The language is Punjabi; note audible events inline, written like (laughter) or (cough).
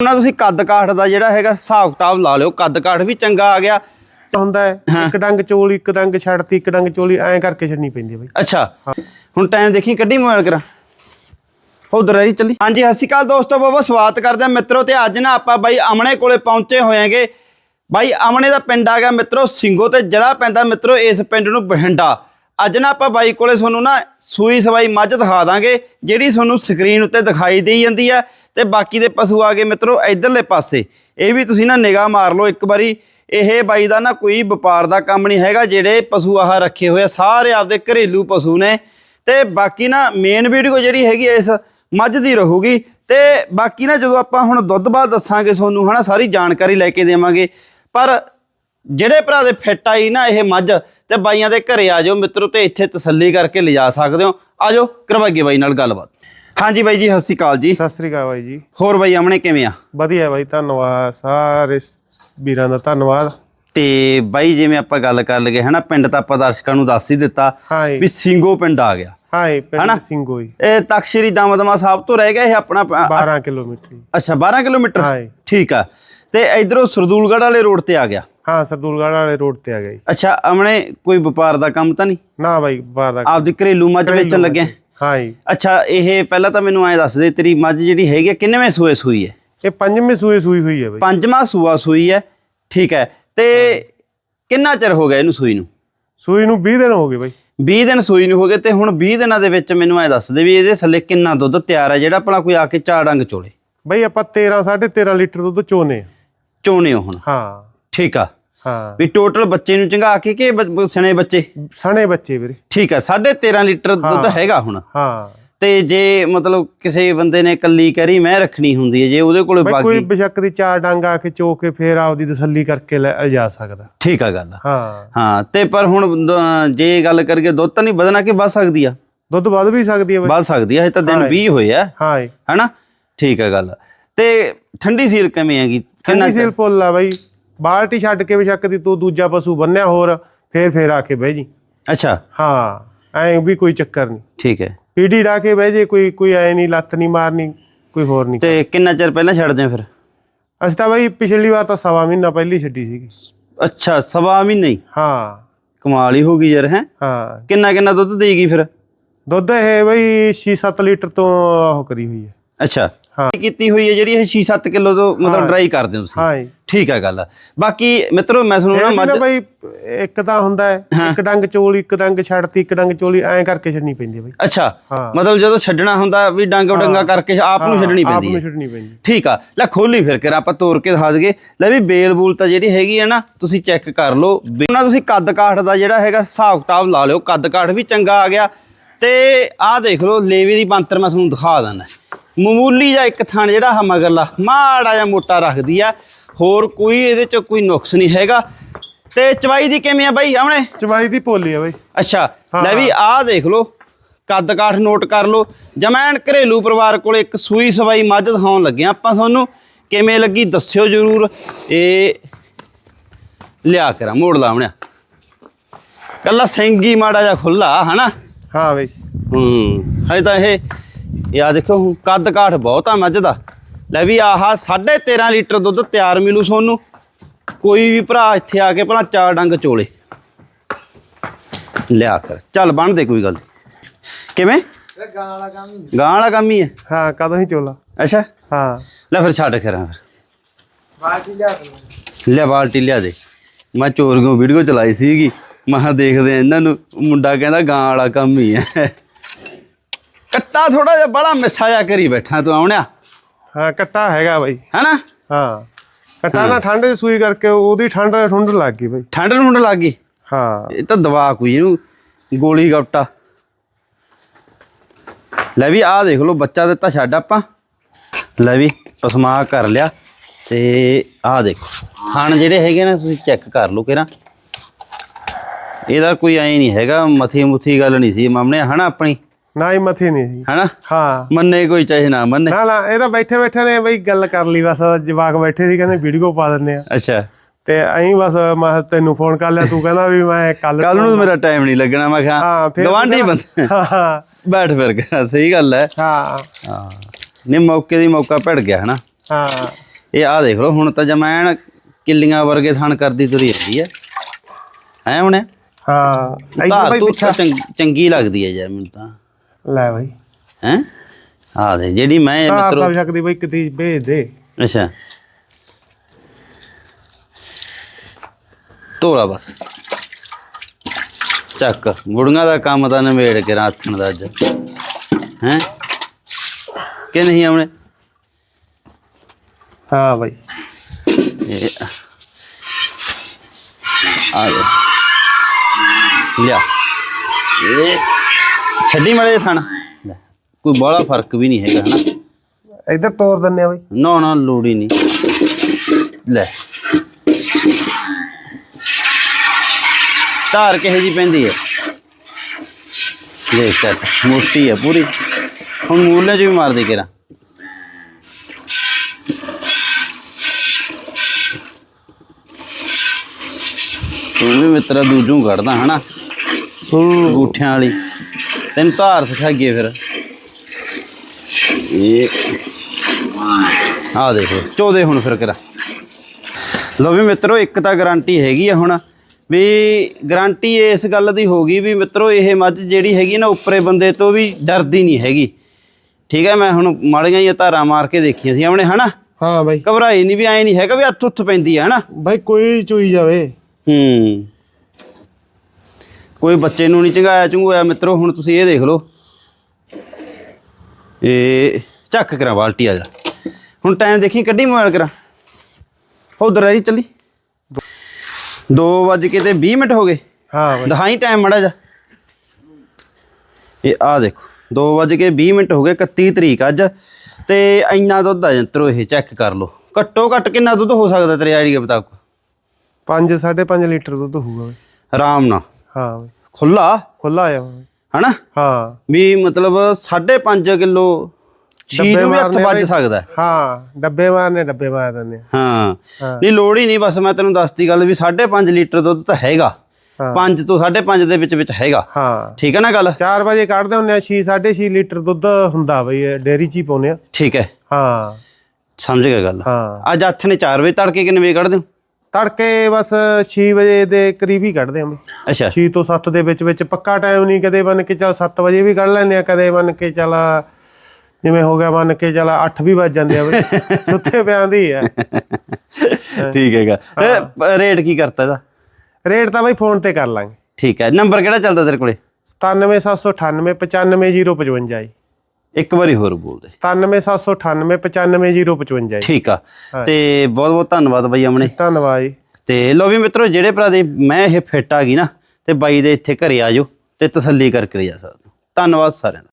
ਉਹਨਾਂ ਤੁਸੀਂ ਕੱਦ ਕਾਠ ਦਾ ਜਿਹੜਾ ਹੈਗਾ ਹਿਸਾਬ ਕਿਤਾਬ ਲਾ ਲਿਓ ਕੱਦ ਕਾਠ ਵੀ ਚੰਗਾ ਆ ਗਿਆ। ਹੁੰਦਾ ਹੈ ਇੱਕ ਡੰਗ ਚੋਲੀ ਇੱਕ ਡੰਗ ਛੱਡਤੀ ਇੱਕ ਡੰਗ ਚੋਲੀ ਐਂ ਕਰਕੇ ਛੱਡਣੀ ਪੈਂਦੀ ਹੈ ਬਈ। ਅੱਛਾ ਹੁਣ ਟਾਈਮ ਦੇਖੀ ਕੱਢੀ ਮੋਬਾਈਲ ਕਰਾਂ। ਉਧਰ ਰਹੀ ਚੱਲੀ। ਹਾਂਜੀ ਸਤਿ ਸ਼੍ਰੀ ਅਕਾਲ ਦੋਸਤੋ ਬਾਬਾ ਸਵਾਗਤ ਕਰਦੇ ਆ ਮਿੱਤਰੋ ਤੇ ਅੱਜ ਨਾ ਆਪਾਂ ਬਾਈ ਅਮਣੇ ਕੋਲੇ ਪਹੁੰਚੇ ਹੋਏਗੇ। ਬਾਈ ਅਮਣੇ ਦਾ ਪਿੰਡ ਆ ਗਿਆ ਮਿੱਤਰੋ ਸਿੰਘੋ ਤੇ ਜਿਹੜਾ ਪੈਂਦਾ ਮਿੱਤਰੋ ਇਸ ਪਿੰਡ ਨੂੰ ਬਹਿੰਡਾ ਅੱਜ ਨਾ ਆਪਾਂ ਬਾਈ ਕੋਲੇ ਤੁਹਾਨੂੰ ਨਾ ਸੂਈ ਸਵਾਈ ਮੱਝ ਦਿਖਾ ਦਾਂਗੇ, ਜਿਹੜੀ ਤੁਹਾਨੂੰ ਸਕਰੀਨ ਉੱਤੇ ਦਿਖਾਈ ਦੇਈ ਜਾਂਦੀ ਹੈ ਤੇ ਬਾਕੀ ਦੇ ਪਸ਼ੂ ਆ ਗਏ ਮਿੱਤਰੋ ਇਧਰਲੇ ਪਾਸੇ। ਇਹ ਵੀ ਤੁਸੀਂ ਨਾ ਨਿਗਾਹ ਮਾਰ ਲਓ ਇੱਕ ਵਾਰੀ। ਇਹ ਬਾਈ ਦਾ ਨਾ ਕੋਈ ਵਪਾਰ ਦਾ ਕੰਮ ਨਹੀਂ ਹੈਗਾ, ਜਿਹੜੇ ਪਸ਼ੂ ਆਹ ਰੱਖੇ ਹੋਏ ਆ, ਸਾਰੇ ਆਪਦੇ ਘਰੇਲੂ ਪਸ਼ੂ ਨੇ। ਤੇ ਬਾਕੀ ਨਾ ਮੇਨ ਵੀਡੀਓ ਜਿਹੜੀ ਹੈਗੀ ਇਸ ਮੱਝ ਦੀ ਰਹੂਗੀ। ਤੇ ਬਾਕੀ ਨਾ ਜਦੋਂ ਆਪਾਂ ਹੁਣ ਦੁੱਧ ਬਾਅਦ ਦੱਸਾਂਗੇ ਤੁਹਾਨੂੰ, ਹਨਾ, ਸਾਰੀ ਜਾਣਕਾਰੀ ਲੈ ਕੇ ਦੇਵਾਂਗੇ। ਪਰ ਜਿਹੜੇ ਭਰਾ ਦੇ ਫਿੱਟ ਆਈ ਨਾ ਇਹ ਮੱਝ ਤੇ ਬਾਈਆਂ ਦੇ ਘਰੇ ਆ ਜਾਓ ਮਿੱਤਰੋ ਤੇ ਇੱਥੇ ਤਸੱਲੀ ਕਰਕੇ ਲਿਜਾ ਸਕਦੇ ਹੋ। ਆ ਜਾਓ ਕਰਵਾਈਏ ਬਾਈ ਨਾਲ ਗੱਲਬਾਤ। ਹਾਂਜੀ ਬਾਈ ਜੀ ਸਤਿ ਸ਼੍ਰੀ ਅਕਾਲ ਜੀ। ਸਤਿ ਸ੍ਰੀ ਅਕਾਲ ਬਾਈ ਜੀ। ਹੋਰ ਬਾਈ ਆਮਣੇ ਕਿਵੇਂ ਆ? ਵਧੀਆ ਬਾਈ ਧੰਨਵਾਦ। ਸਾਰੇ ਵੀਰਾਂ ਦਾ ਧੰਨਵਾਦ। ਤੇ ਬਾਈ ਜਿਵੇਂ ਆਪਾਂ ਗੱਲ ਕਰ ਲਗੇ ਹਨਾ ਪਿੰਡ ਤਾਂ ਆਪਾਂ ਦਰਸ਼ਕਾਂ ਨੂੰ ਦੱਸ ਹੀ ਦਿੱਤਾ ਹਾਂ ਵੀ ਸਿੰਘੋ ਪਿੰਡ ਆ ਗਿਆ। ਹਾਂ? ਪਿੰਡ ਸਿੰਘੋ ਜੀ। ਇਹ ਤਖਤ ਸ੍ਰੀ ਦਮਦਮਾ ਸਾਹਿਬ ਤੋਂ ਰਹਿ ਗਿਆ ਇਹ ਆਪਣਾ ਪ- 12 ਕਿਲੋਮੀਟਰ। ਅੱਛਾ 12 ਕਿਲੋਮੀਟਰ? ਹਾਂ। ਠੀਕ ਆ। ਤੇ ਇਧਰੋਂ ਸਰਦੂਲਗੜ੍ਹ ਵਾਲੇ ਰੋਡ ਤੇ ਆ ਗਿਆ। ਹਾਂ ਸਰਦੂਲਗੜ੍ਹ ਵਾਲੇ ਰੋਡ ਤੇ ਆ ਗਿਆ ਜੀ। ਅੱਛਾ ਅਮਣੇ ਕੋਈ ਵਪਾਰ ਦਾ ਕੰਮ ਤਾਂ ਨਹੀਂ? ਨਾ ਬਾਈ ਬਾਹਰ ਦਾ ਆਪਦੀ ਘਰੇਲੂ ਮੱਝ ਵੇਚਣ ਲੱਗਿਆ? ਹਾਂ ਜੀ। ਅੱਛਾ ਇਹ ਪਹਿਲਾਂ ਤਾਂ ਮੈਨੂੰ ਐਂ ਦੱਸ ਦੇ ਤੇਰੀ ਮੱਝ ਜਿਹੜੀ ਹੈਗੀ ਆ, ਕਿੰਨਵੇਂ ਸੂਏ ਸੂਈ ਹੈ? ਇਹ ਪੰਜਵੀਂ ਸੂਏ ਸੂਈ ਹੋਈ ਹੈ ਬਾਈ। ਪੰਜਵਾਂ ਸੂਆ ਸੂਈ ਹੈ ਠੀਕ ਹੈ। ਤੇ ਕਿੰਨਾ ਚਿਰ ਹੋ ਗਿਆ ਇਹਨੂੰ ਸੂਈ ਨੂੰ? ਸੂਈ ਨੂੰ 20 ਦਿਨ ਹੋ ਗਏ ਬਾਈ। 20 ਦਿਨ ਸੂਈ ਨੂੰ ਹੋ ਗਏ ਤੇ ਹੁਣ 20 ਦਿਨਾਂ ਦੇ ਵਿੱਚ ਮੈਨੂੰ ਐ ਦੱਸ ਦੇ ਵੀ ਇਹਦੇ ਥੱਲੇ ਕਿੰਨਾ ਦੁੱਧ ਤਿਆਰ ਹੈ ਜਿਹੜਾ ਭਲਾ ਕੋਈ ਆ ਕੇ ਚਾਰ ਡੰਗ ਚੋਲੇ? ਬਾਈ ਆਪਾਂ 13 13.5 ਲੀਟਰ ਦੁੱਧ ਚੋਨੇ ਆ। ਚੋਣੇ ਹੋ ਹੁਣ? ਹਾਂ। ਠੀਕ ਆ। ਹਾਂ। ਵੀ ਟੋਟਲ ਬੱਚੇ ਨੂੰ ਚੰਗਾ ਕੇ ਕਿ ਬ- ਸਣੇ ਬੱਚੇ? ਸਣੇ ਬੱਚੇ ਵੀਰੇ। ਠੀਕ ਆ 13.5 ਲੀਟਰ ਦੁੱਧ ਹੈਗਾ ਹੁਣ। ਹਾਂ। ਤੇ ਜੇ ਮਤਲਬ ਕਿਸੇ ਬੰਦੇ ਨੇ ਕੱਲੀ ਕਰੀ ਮੈਂ ਰੱਖਣੀ ਹੁੰਦੀ ਹੈ ਜੇ ਉਹਦੇ ਕੋਲੇ ਬਾਈ ਕੋਈ ਬਾਗੀ ਬੇਸ਼ੱਕ ਦੀ ਚਾਰ ਡੰਗ ਆ ਕੇ ਚੋ ਕੇ ਫੇਰ ਆਪਦੀ ਤਸੱਲੀ ਕਰਕੇ ਲੈ ਲਿਜਾ ਸਕਦਾ। ਠੀਕ ਆ ਗੱਲ ਹਾਂ। ਹਾਂ ਤੇ ਪਰ ਹੁਣ ਦ- ਜੇ ਗੱਲ ਕਰੀਏ ਦੁੱਧ ਤਾਂ ਨਹੀਂ ਵਧਣਾ ਕਿ ਵੱਧ ਸਕਦੀ ਆ? ਦੁੱਧ ਵੱਧ ਵੀ ਸਕਦੀ ਹੈ ਬਾਈ। ਵੱਧ ਸਕਦੀ ਆ ਇਹ ਤਾਂ ਦਿਨ 20 ਹੋਏ ਆ। ਹਾਂ। ਜੀ ਹਨਾ? ਠੀਕ ਆ ਗੱਲ ਤੇ ਠੰਡੀ ਸੀਲ ਕਿਵੇਂ ਹੈਗੀ? ਕਿੰਨੀ ਸੀਲ ਪੁੱਲ ਆ ਬਾਈ। ਬਾਲਟੀ ਛੱਡ ਕੇ ਬੇਸ਼ੱਕ ਦੀ ਤੂੰ ਦੂਜਾ ਪਸ਼ੂ ਬੰਨਿਆ ਹੋਰ ਫੇਰ ਫੇਰ ਆ ਕੇ ਬਹਿ ਜੀ। ਅੱਛਾ। ਹਾਂ ਐਂ ਵੀ ਕੋਈ ਚੱਕਰ ਨਹੀਂ। ਠੀਕ ਹੈ। ਪੀੜੀ ਡਾ ਕੇ ਬਹਿ ਜੇ ਕੋਈ ਕੋਈ ਐ ਨਹੀਂ ਲੱਤ ਨਹੀਂ ਮਾਰਨੀ ਕੋਈ ਹੋਰ ਨਹੀਂ ਤੇ ਕਿੰਨਾ ਚਿਰ ਪਹਿਲਾਂ ਛੱਡਦੇ ਆ ਫਿਰ? ਅਸੀਂ ਤਾਂ ਬਾਈ ਪਿਛਲੀ ਵਾਰ ਤਾਂ ਸਵਾ ਮਹੀਨਾ ਪਹਿਲੀ ਛੱਡੀ ਸੀਗੀ। ਅੱਛਾ ਸਵਾ ਮਹੀਨੇ ਹੀ? ਹਾਂ। ਕਮਾਲ ਹੀ ਹੋ ਗਈ ਯਾਰ ਹੈ? ਹਾਂ। ਕਿੰਨਾ ਕਿੰਨਾ ਦੁੱਧ ਦੇਗੀ ਫਿਰ? ਦੁੱਧ ਇਹ ਬਈ 6-7 ਲੀਟਰ ਤੋਂ ਉਹ ਕਰੀ ਹੋਈ ਹੈ। ਅੱਛਾ। ਹਾਂ। ਕੀਤੀ ਹੋਈ ਹੈ ਜਿਹੜੀ ਇਹ 6-7 ਕਿਲੋ ਤੋਂ ਮਤਲਬ ਡਰਾਈ ਕਰਦੇ ਹੋ ਤੁਸੀਂ। ਹਾਂ ਜੀ। ਠੀਕ ਹੈ ਗੱਲ। ਬਾਕੀ ਮਿੱਤਰੋ ਮੈਂ ਤੁਹਾਨੂੰ ਇਹ ਨਾ ਮੱਝ ਨਾ ਬਾਈ ਇੱਕ ਤਾਂ ਹੁੰਦਾ ਹੈ ਇੱਕ ਡੰਗ ਚੋਲੀ ਇੱਕ ਡੰਗ ਛੱਡਤੀ ਇੱਕ ਡੰਗ ਚੋਲੀ ਐਂ ਕਰਕੇ ਛੱਡਣੀ ਪੈਂਦੀ ਹੈ ਬਾਈ। ਅੱਛਾ। ਹਾਂ। ਮਤਲਬ ਜਦੋਂ ਛੱਡਣਾ ਹੁੰਦਾ ਵੀ ਡੰਗ ਡੰਗਾ ਕਰਕੇ ਆਪ ਨੂੰ ਛੱਡਣੀ ਆਪ ਪੈਂਦੀ ਨੂੰ ਹੈ। ਛੱਡਣੀ ਪੈਂਦੀ ਠੀਕ ਆ। ਲੈ ਖੋਲੀ ਫਿਰ ਕਰ ਆਪਾਂ ਤੋੜ ਕੇ ਦਿਖਾ ਦਈਏ। ਲੈ ਵੀ ਬੇਲ ਬੂਲ ਤਾਂ ਜਿਹੜੀ ਹੈਗੀ ਹੈ ਨਾ ਤੁਸੀਂ ਚੈੱਕ ਕਰ ਲਓ। ਬੇ- ਨਾ ਤੁਸੀਂ ਕੱਦ ਕਾਠ ਦਾ ਜਿਹੜਾ ਹੈਗਾ ਹਿਸਾਬ ਕਿਤਾਬ ਲਾ ਲਿਓ। ਕੱਦ ਕਾਠ ਵੀ ਚੰਗਾ ਆ ਗਿਆ। ਤੇ ਆਹ ਦੇਖ ਲਓ ਲੇਵੇ ਦੀ ਬੰਤਰ ਮੈਂ ਤੁਹਾਨੂੰ ਦਿਖਾ ਦਿੰਦਾ। ਮਾਮੂਲੀ ਜਿਹਾ ਇੱਕ ਥਣ ਜਿਹੜਾ ਆ ਮਗਰਲਾ ਮਾੜਾ ਜਿਹਾ ਮੋਟਾ ਰੱਖਦੀ ਆ। ਹੋਰ ਕੋਈ ਇਹਦੇ ਚ ਕੋਈ ਨੁਕਸ ਨਹੀਂ ਹੈਗਾ। ਤੇ ਚਵਾਈ ਦੀ ਕਿਵੇਂ ਆ ਬਾਈ ਆਮਣੇ ਚਵਾਈ ਦੀ ਪੋਲੀ ਆ ਬਾਈ। ਅੱਛਾ ਲੈ ਵੀ ਆਹ ਦੇਖ ਲਓ। ਕੱਦ ਕਾਠ ਨੋਟ ਕਰ ਲਓ। ਜਮੈਨ ਘਰੇਲੂ ਪਰਿਵਾਰ ਕੋਲ ਇੱਕ ਸੂਈ ਸਵਾਈ ਮੱਝ ਦਿਖਾਉਣ ਲੱਗੇ ਹਾਂ ਆਪਾਂ ਤੁਹਾਨੂੰ। ਕਿਵੇਂ ਲੱਗੀ ਦੱਸਿਓ ਜਰੂਰ। ਇਹ ਲਿਆ ਕਰਾਂ ਮੋੜ ਲਾਵਣਿਆ ਕੱਲਾ ਸਿੰਗੀ ਮਾੜਾ ਜਿਹਾ ਖੁੱਲਾ ਹਨਾ? ਹਾਂ ਬਾਈ। ਹੂੰ ਹਜੇ ਤਾਂ ਇਹ ਇਹ ਆ ਦੇਖੋ ਹੁਣ ਕੱਦ ਕਾਠ ਬਹੁਤ ਆ ਮੱਝ ਦਾ। ਲੈ ਵੀ ਆਹ 13.5 ਲੀਟਰ ਦੁੱਧ ਤਿਆਰ ਮਿਲੂ ਤੁਹਾਨੂੰ ਕੋਈ ਵੀ ਭਰਾ ਇੱਥੇ ਆ ਕੇ ਭਲਾ ਚਾਰ ਡੰਗ ਚੋਲੇ। ਲਿਆ ਕਰ। ਚੱਲ ਬਣ ਦੇ ਕੋਈ ਗੱਲ। ਕਿਵੇਂ? ਗਾਂ ਵਾਲਾ ਕੰਮ ਹੀ ਗਾਂ ਵਾਲਾ ਕੰਮ ਹੀ ਹੈ ਹਾਂ ਕਦੋਂ ਹੀ ਚੋਲਾ। ਅੱਛਾ। ਹਾਂ। ਲੈ ਫਿਰ ਛੱਡ ਕਰਾਂ ਫਿਰ। ਬਾਲਟੀ ਲਿਆ ਲੈ ਬਾਲਟੀ ਲਿਆ ਦੇ। ਮੈਂ ਚੋਰੀਆਂ ਵੀਡੀਓ ਚਲਾਈ ਸੀਗੀ। ਮੈਂ ਕਿਹਾ ਦੇਖਦੇ ਆ ਇਹਨਾਂ ਨੂੰ। ਮੁੰਡਾ ਕਹਿੰਦਾ ਗਾਂ ਵਾਲਾ ਕੰਮ ਹੀ ਹੈ ਕੱਟਾ ਥੋੜਾ ਜਿਹਾ ਬੜਾ ਮਿੱਸਾ ਜਿਹਾ ਕਰੀ ਬੈਠਾ ਤੂੰ ਆਉਣਿਆ। ਹਾਂ ਕੱਟਾ ਹੈਗਾ ਬਾਈ। ਹੈਨਾ? ਹਾਂ ਕੱਟਾ ਨਾ ਠੰਡ ਦੀ ਸੂਈ ਕਰਕੇ ਉਹਦੀ ਠੰਡ ਠੰਡ ਲੱਗ ਗਈ ਬਾਈ। ਠੰਡ ਨੂੰ ਠੰਡ ਲੱਗ ਗਈ? ਹਾਂ। ਇਹ ਤਾਂ ਦਵਾ ਕੋਈ ਇਹਨੂੰ ਗੋਲੀ ਗਪਟਾ ਲੈ ਵੀ ਆਹ ਦੇਖ ਲਓ ਬੱਚਾ ਦਿੱਤਾ ਛੱਡ ਆਪਾਂ। ਲੈ ਵੀ ਪਸਮਾ ਕਰ ਲਿਆ। ਤੇ ਆਹ ਦੇਖੋ ਥਣ ਜਿਹੜੇ ਹੈਗੇ ਨਾ ਤੁਸੀਂ ਚੈੱਕ ਕਰ ਲਓ ਕਿਰਾ ਇਹਦਾ ਕੋਈ ਐ ਨਹੀਂ ਹੈਗਾ ਮਥੀ ਮੁਥੀ ਗੱਲ ਨਹੀਂ ਸੀ ਮਾਮਨੇ ਹਨਾ ਆਪਣੀ? ਨਾ ਹੀ ਮੱਥੇ ਨਹੀਂ ਸੀ ਹਨਾ? ਹਾਂ। ਮੰਨੇ ਕੋਈ ਚਾਹੇ ਨਾ ਮੰਨੇ। ਨਾ ਨਾ ਇਹ ਤਾਂ ਬੈਠੇ ਬੈਠੇ ਨੇ ਬਈ ਗੱਲ ਕਰ ਲਈ ਬਸ ਜਵਾਕ ਬੈਠੇ ਸੀ ਕਹਿੰਦੇ ਵੀਡੀਓ ਪਾ ਦਿੰਦੇ ਆ। ਅੱਛਾ। ਤੇ ਐਂ ਬਸ ਮੈਂ ਤੈਨੂੰ ਫੋਨ ਕਰ ਲਿਆ ਤੂੰ ਕਹਿੰਦਾ ਵੀ ਮੈਂ ਕੱਲ ਕੱਲ ਨੂੰ ਮੇਰਾ ਟਾਈਮ ਨਹੀਂ ਲੱਗਣਾ ਮੈਂ ਕਿਹਾ ਗਵਾਂਢੀ ਬੰਦੇ। ਬੈਠ ਫਿਰ ਕੇ ਸਹੀ ਗੱਲ ਹੈ। ਹਾਂ। ਹਾਂ। ਮੌਕੇ ਦੀ ਮੌਕਾ ਭੜ ਗਿਆ ਹਨਾ। ਹਾਂ। ਇਹ ਆ ਦੇਖ ਲਓ ਹੁਣ ਤਾਂ ਜਮੈਣ ਕਿੱਲੀਆਂ ਵਰਗੇ ਥਣ ਕਰਦੀ ਤੁਰੀ ਜਾਂਦੀ ਹੈ। ਹੈ ਹੁਣ? ਹਾਂ। ਤੂੰ ਪਿੱਛਾ। ਚੰਗੀ ਲੱਗਦੀ ਹੈ ਯਾਰ ਮੈਨੂੰ ਤਾਂ। ਲੈ ਬਾਈ। ਹੈ? ਆ ਦੇ ਜਿਹੜੀ ਮੈਂ ਧਾਰ ਮਿੱਤਰੋ ਤਾਂ ਸਕਦੀ ਬਾਈ ਕਿਤੇ ਭੇਜ ਦੇ। ਅੱਛਾ। ਤੋਲਾ ਬਸ। ਚੱਕ ਗੁੜੀਆਂ ਦਾ ਕੰਮ ਤਾਂ ਨਿਬੇੜ ਕੇ ਰਾਖਣ ਦਾ ਅੱਜ। ਹੈ? ਕਿ ਨਹੀਂ ਆਉਣੇ? ਹਾਂ ਬਾਈ। ਇਹ ਆ ਲਿਆ। ਇਹ ਛੱਡੀ ਮੜੇ ਥਣ। ਲੈ, ਕੋਈ ਬੜਾ ਫ਼ਰਕ ਵੀ ਨਹੀਂ ਹੈਗਾ ਹਨਾ? ਇੱਧਰ ਤੋੜ ਦਿੰਨੇ ਆ ਬਾਈ। ਨਾ ਨਾ ਲੋੜ ਹੀ ਨਹੀਂ। ਲੈ। ਧਾਰ ਕਿਹੇ ਜੀ ਪੈਂਦੀ ਹੈ ਦੇਖ ਚੱਕ ਮੋਟੀ ਹੈ ਪੂਰੀ। ਹੁਣ ਮੂਲੇ ਚ ਵੀ ਮਾਰ ਦੇ ਕੇਰਾ। ਤੂੰ ਵੀ ਮਿੱਤਰਾ ਦੂਜੂ ਕੱਢਦਾ ਹਨਾ? ਹੂੰ। ਗੂਠਿਆਂ ਵਾਲੀ। ਤੈਨੂੰ ਧਾਰ ਸਿਖਾਈਏ ਫਿਰ। ਇਹ ਆ ਦੇਖੋ ਚੋਦੇ ਹੁਣ ਫਿਰ ਕਰਾ ਲੋ ਵੀ ਮਿੱਤਰੋ ਇੱਕ ਤਾਂ ਗਾਰੰਟੀ ਹੈਗੀ ਆ ਹੁਣ ਵੀ ਗਾਰੰਟੀ ਇਸ ਗੱਲ ਦੀ ਹੋ ਗਈ ਵੀ ਮਿੱਤਰੋ ਇਹ ਮੱਝ ਜਿਹੜੀ ਹੈਗੀ ਨਾ ਉੱਪਰੇ ਬੰਦੇ ਤੋਂ ਵੀ ਡਰਦੀ ਨਹੀਂ ਹੈਗੀ। ਠੀਕ ਹੈ ਮੈਂ ਹੁਣ ਮਾੜੀਆਂ ਹੀ ਧਾਰਾਂ ਮਾਰ ਕੇ ਦੇਖੀਆਂ ਸੀ ਆਪਣੇ ਹਨਾ? ਹਾਂ ਬਾਈ। ਘਬਰਾਈ ਨਹੀਂ ਵੀ ਐ ਨਹੀਂ ਹੈਗਾ ਵੀ ਹੱਥ ਉੱਥ ਪੈਂਦੀ ਆ ਹਨਾ? ਬਾਈ ਕੋਈ ਚੂਈ ਜਾਵੇ। ਹੂੰ। ਕੋਈ ਬੱਚੇ ਨੂੰ ਨਹੀਂ ਚੰਗਾਇਆ ਚੰਗੋਇਆ ਮਿੱਤਰੋ ਹੁਣ ਤੁਸੀਂ ਇਹ ਦੇਖ ਲਓ। ਇਹ ਚੱਕ ਕਰਾਂ ਬਾਲਟੀ ਆ ਜਾ। ਹੁਣ ਟਾਈਮ ਦੇਖੀ ਕੱਢੀ ਮੋਬਾਈਲ ਕਰਾਂ। ਉਧਰ ਜੀ ਚੱਲੀ। 2 ਵਜ ਕੇ ਤੇ 20 ਮਿੰਟ ਹੋ ਗਏ। ਹਾਂ ਦਿਖਾਈ ਟਾਈਮ ਮੜਾ ਜਾ ਇਹ ਆ ਦੇਖੋ 2 ਵਜ ਕੇ 20 ਮਿੰਟ ਹੋ ਗਏ 31 ਤਰੀਕ ਅੱਜ। ਤੇ ਇੰਨਾ ਦੁੱਧ ਆ ਜੰਤਰੋ ਇਹ ਚੈੱਕ ਕਰ ਲਓ। ਘੱਟੋ ਘੱਟ ਕਿੰਨਾ ਦੁੱਧ ਹੋ ਸਕਦਾ ਤੇਰੇ ਆਈਡੀਆ ਮੁਤਾਬਕ? 5 5.5 ਲੀਟਰ ਦੁੱਧ ਹੋਊਗਾ ਆਰਾਮ ਨਾਲ। ਹਾਂ। ਬਾਈ ਖੁੱਲਾ? ਖੁੱਲਾ ਆ। ਬਾਈ ਹਨਾ? ਹਾਂ। ਵੀ ਮਤਲਬ 5.5 ਕਿਲੋ ਛੀ ਡੱਬੇ ਨੂੰ ਵੀ ਹੱਥ ਮਾਰਨੇ ਵੱਜ ਬਈ। ਸਕਦਾ। ਹੈ। ਹਾਂ ਡੱਬੇ ਮਾਰਨੇ ਡੱਬੇ ਮਾਰ ਦਿੰਦੇ ਆ। ਹਾਂ। ਹਾਂ। ਨਹੀਂ ਲੋੜ ਹੀ ਨਹੀਂ ਬਸ ਮੈਂ ਤੈਨੂੰ ਦੱਸਤੀ ਗੱਲ ਵੀ 5.5 ਲੀਟਰ ਦੁੱਧ ਤਾਂ ਹੈਗਾ। ਹਾਂ। 5 ਤੋਂ 5.5 ਦੇ ਵਿੱਚ ਵਿੱਚ ਹੈਗਾ। ਹਾਂ। ਠੀਕ ਹੈ ਨਾ ਗੱਲ? 4 ਵਜੇ ਕੱਢਦੇ ਹੁੰਦੇ ਆ 6 6.5 ਲੀਟਰ ਦੁੱਧ ਹੁੰਦਾ ਬਈ ਇਹ ਡੇਅਰੀ ਚ ਹੀ ਪਾਉਨੇ ਆ। ਠੀਕ ਹੈ। ਹਾਂ। ਸਮਝ ਗਿਆ ਗੱਲ। ਹਾਂ। ਅੱਜ ਹੱਥ ਨੇ 4 ਵਜੇ ਤੜਕੇ ਕਿੰਨੇ ਵਜੇ ਕੱਢਦੇ ਹੋ? ਤੜਕੇ ਬਸ 6 ਵਜੇ ਦੇ ਕਰੀਬ ਹੀ ਕੱਢਦੇ ਆ ਬਈ ਅੱਛਾ। 6 ਤੋਂ 7 ਦੇ ਵਿੱਚ ਵਿੱਚ ਪੱਕਾ ਟਾਈਮ ਨਹੀਂ ਕਦੇ ਬਣ ਕੇ ਚੱਲ 7 ਵਜੇ ਵੀ ਕੱਢ ਲੈਂਦੇ ਆ ਕਦੇ ਬਣ ਕੇ ਚੱਲ ਜਿਵੇਂ ਹੋ ਗਿਆ ਮੰਨ ਕੇ ਚੱਲ 8 ਵੀ ਵੱਜ ਜਾਂਦੇ ਆ ਬਈ। (laughs) ਸੁੱਤੇ ਪਿਆਂ ਦੀ ਆ। ਠੀਕ ਹੈਗਾ। ਰੇਟ ਕੀ ਕਰਤਾ ਇਹਦਾ? ਰੇਟ ਤਾਂ ਬਈ ਫੋਨ ਤੇ ਕਰ ਲਾਂਗੇ। ਠੀਕ ਹੈ। ਨੰਬਰ ਕਿਹੜਾ ਚੱਲਦਾ ਤੇਰੇ ਕੋਲੇ? 97798 95055 ਜੀ। ਇੱਕ ਵਾਰੀ ਹੋਰ ਬੋਲ ਦੇ 97798 95055 ਜੀ। ਠੀਕ ਆ। ਤੇ ਬਹੁਤ ਬਹੁਤ ਧੰਨਵਾਦ ਬਾਈ ਅਮਨੇ ਧੰਨਵਾਦ ਜੀ। ਤੇ ਲੋ ਵੀ ਮਿੱਤਰੋ ਜਿਹੜੇ ਭਰਾ ਦੀ ਮੈਂ ਇਹ ਫਿੱਟ ਆ ਗਈ ਨਾ ਤੇ ਬਾਈ ਦੇ ਇੱਥੇ ਘਰੇ ਆ ਜਾਓ ਤੇ ਤਸੱਲੀ ਕਰਕੇ ਜਾ ਸਕਦੇ। ਧੰਨਵਾਦ ਸਾਰਿਆਂ ਦਾ।